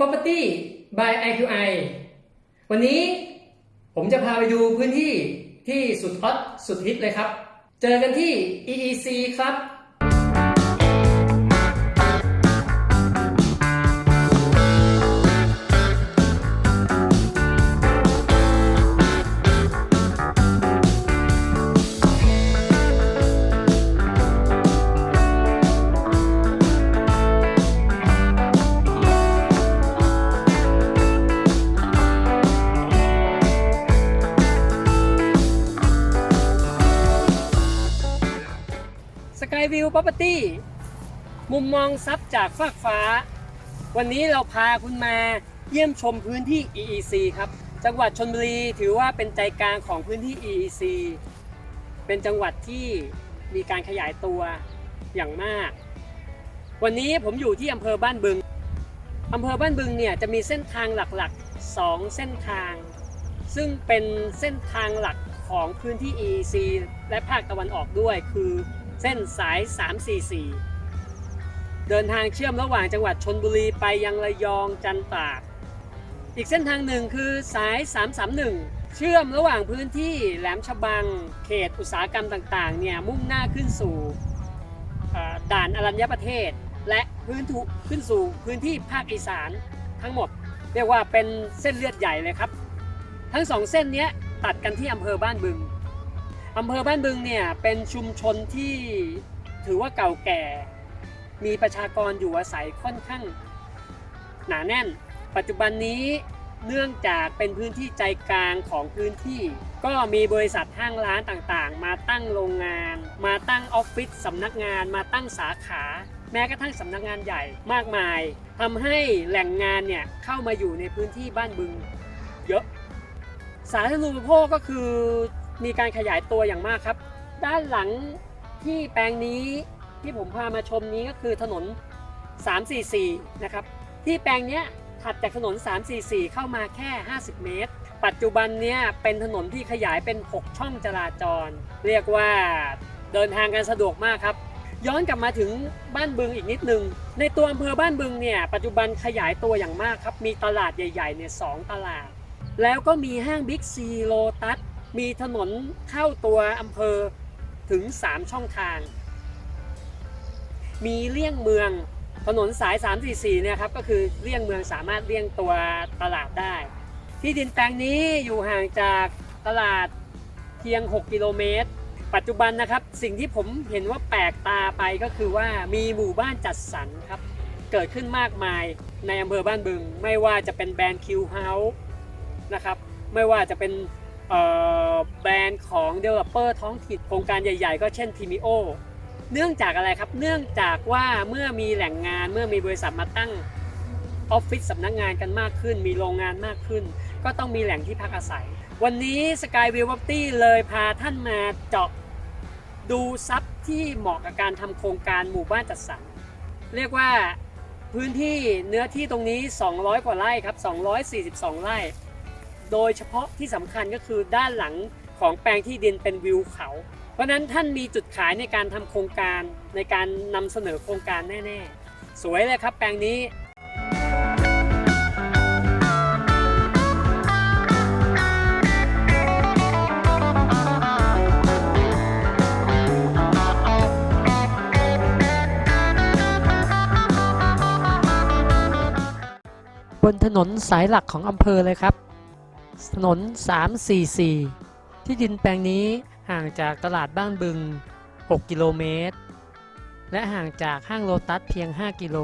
Property by IQI วันนี้ผมจะพาไปดูพื้นที่ที่สุดฮอตสุดฮิตเลยครับ เจอกันที่ EEC ครับ Skyview Property มุมมองซับจากฟากฟ้า วันนี้เราพาคุณมาเยี่ยมชมพื้นที่ EEC ครับ จังหวัดชนบุรีถือว่าเป็นใจกลางของพื้นที่ EEC เป็นจังหวัดที่มีการขยายตัวอย่างมาก วันนี้ผมอยู่ที่อำเภอบ้านบึงอำเภอบ้านบึงเนี่ยจะมีเส้นทางหลักๆ 2 เส้นทาง ซึ่งเป็นเส้นทางหลักของพื้นที่ EEC และภาคตะวันออกด้วยคือ เส้นสาย 344 เดินทางเชื่อมระหว่างจังหวัดชนบุรีไปยังระยองจันทร์ตราดอีกเส้นทางหนึ่งคือสาย 331 เชื่อมระหว่างพื้นที่แหลมฉบัง เขตอุตสาหกรรมต่างๆ เนี่ยมุ่งหน้าขึ้นสู่ด่านอรัญญประเทศ และพื้นทุขึ้นสู่พื้นที่ภาคอีสานทั้งหมด เรียกว่าเป็นเส้นเลือดใหญ่เลยครับ ทั้งสองเส้นนี้ตัดกันที่อำเภอบ้านบึง อำเภอบ้านบึงเนี่ยเป็นชุมชนที่ถือว่าเก่าแก่ มีประชากรอยู่อาศัยค่อนข้างหนาแน่น ปัจจุบันนี้เนื่องจากเป็นพื้นที่ใจกลางของพื้นที่ ก็มีบริษัทห้างร้านต่างๆ มาตั้งโรงงาน มาตั้งออฟฟิศสำนักงาน มาตั้งสาขา แม้กระทั่งสำนักงานใหญ่มากมายทำให้แหล่งงานเนี่ยเข้ามาอยู่ในพื้นที่บ้านบึงเยอะ สาธารณูปโภคก็คือ มีการขยายตัวอย่างมากครับ ด้านหลังที่แปลงนี้ที่ผมพามาชมนี้ก็คือถนน 344 นะครับ ที่แปลงเนี้ยถัดจากถนน 344 เข้ามาแค่ 50 เมตร ปัจจุบันเนี้ยเป็นถนนที่ขยายเป็น 6 ช่องจราจร เรียกว่าเดินทางกันสะดวกมากครับ ย้อนกลับมาถึงบ้านบึงอีกนิดนึง ในตัวอำเภอบ้านบึงเนี่ยปัจจุบันขยายตัวอย่างมากครับ มีตลาดใหญ่ๆเนี่ยสองตลาด แล้วก็มีห้างบิ๊กซีโลตัส มีถนนเข้าตัวอำเภอถึง 3 ช่องทาง มีเลี่ยงเมืองถนนสาย 344 เนี่ยครับก็คือเลี่ยงเมืองสามารถเลี่ยงตัวตลาดได้ ที่ดินแปลงนี้อยู่ห่างจากตลาดเพียง 6 กิโลเมตร ปัจจุบันนะครับสิ่งที่ผมเห็นว่าแปลกตาไปก็คือว่ามีหมู่บ้านจัดสรรครับ เกิดขึ้นมากมายในอำเภอบ้านบึง ไม่ว่าจะเป็นแบรนด์คิวเฮาส์นะครับ ไม่ว่าจะเป็น แบรนด์ของ developer ท้องถิ่นโครงการใหญ่ ๆ ก็เช่น t ิมิโอเนื่องจากอะไรครับ เนื่องจากว่าเมื่อมีแหล่งงานเมื่อมีบริษัทมาตั้งออฟฟิศสำนักงานกันมากขึ้น มีโรงงานมากขึ้น ก็ต้องมีแหล่งที่พักอาศัย วันนี้ Skyway Property เลยพาท่านมาเจาะดูซับที่เหมาะกับการทำโครงการหมู่บ้านจัดสรร เรียกว่าพื้นที่เนื้อที่ตรงนี้ 200 กว่าไร่ครับ 242 ไร่ โดยเฉพาะที่สำคัญก็คือด้านหลังของแปลงที่ดินเป็นวิวเขา เพราะฉะนั้นท่านมีจุดขายในการทำโครงการในการนำเสนอโครงการแน่ ๆ สวยเลยครับแปลงนี้บนถนนสายหลักของอำเภอเลยครับ ถนน 344 ที่ดินแปลงนี้ห่างจากตลาดบ้านบึง 6 กิโลเมตร และห่างจากห้างโลตัสเพียง 5 กิโล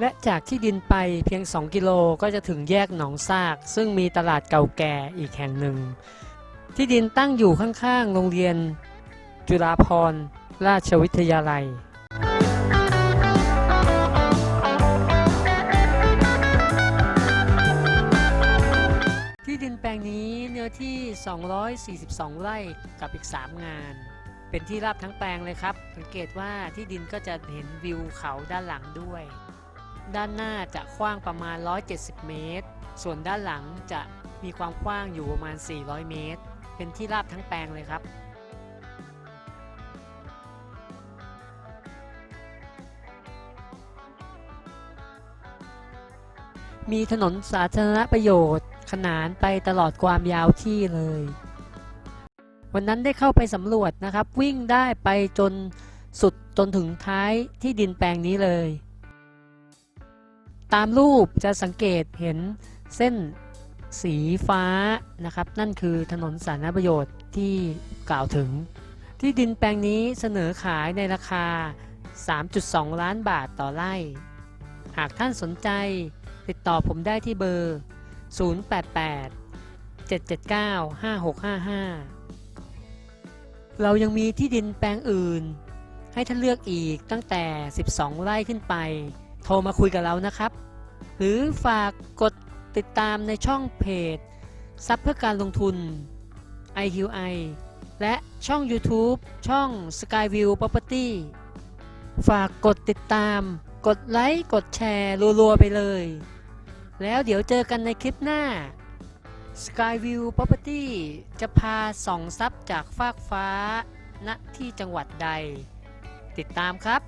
และจากที่ดินไปเพียง 2 กิโลก็จะถึงแยกหนองซาก ซึ่งมีตลาดเก่าแก่อีกแห่งหนึ่ง ที่ดินตั้งอยู่ข้างๆ โรงเรียน จุฬาภรณราชวิทยาลัย 242 ไร่กับอีก 3 งาน เป็นที่ราบทั้งแปลงเลยครับ สังเกตว่าที่ดินก็จะเห็นวิวเขาด้านหลังด้วย ด้านหน้าจะกว้างประมาณ 170 เมตร ส่วนด้านหลังจะมีความกว้างอยู่ประมาณ 400 เมตร เป็นที่ราบทั้งแปลงเลยครับมีถนนสาธารณประโยชน์ ขนานไปตลอดความยาวที่เลย วันนั้นได้เข้าไปสำรวจนะครับ วิ่งได้ไปจนสุดจนถึงท้ายที่ดินแปลงนี้เลย ตามรูปจะสังเกตเห็นเส้นสีฟ้านะครับ นั่นคือถนนสาธารณประโยชน์ที่กล่าวถึง ที่ดินแปลงนี้เสนอขายในราคา 3.2 ล้านบาทต่อไร่ หากท่านสนใจติดต่อผมได้ที่เบอร์ 088 779 5655 เรายังมีที่ดินแปลงอื่น ให้ท่านเลือกอีกตั้งแต่ 12 ไร่ขึ้นไป โทรมาคุยกับเรานะครับ หรือฝากกดติดตามในช่องเพจซับเพื่อการลงทุน IQI และช่อง YouTube ช่อง Skyview Property ฝากกดติดตาม กดไลค์ กดแชร์รัวๆไปเลย แล้วเดี๋ยวเจอกันในคลิปหน้า Skyview Property จะพาส่องทรัพย์จากฟากฟ้า ณที่จังหวัดใด ติดตามครับ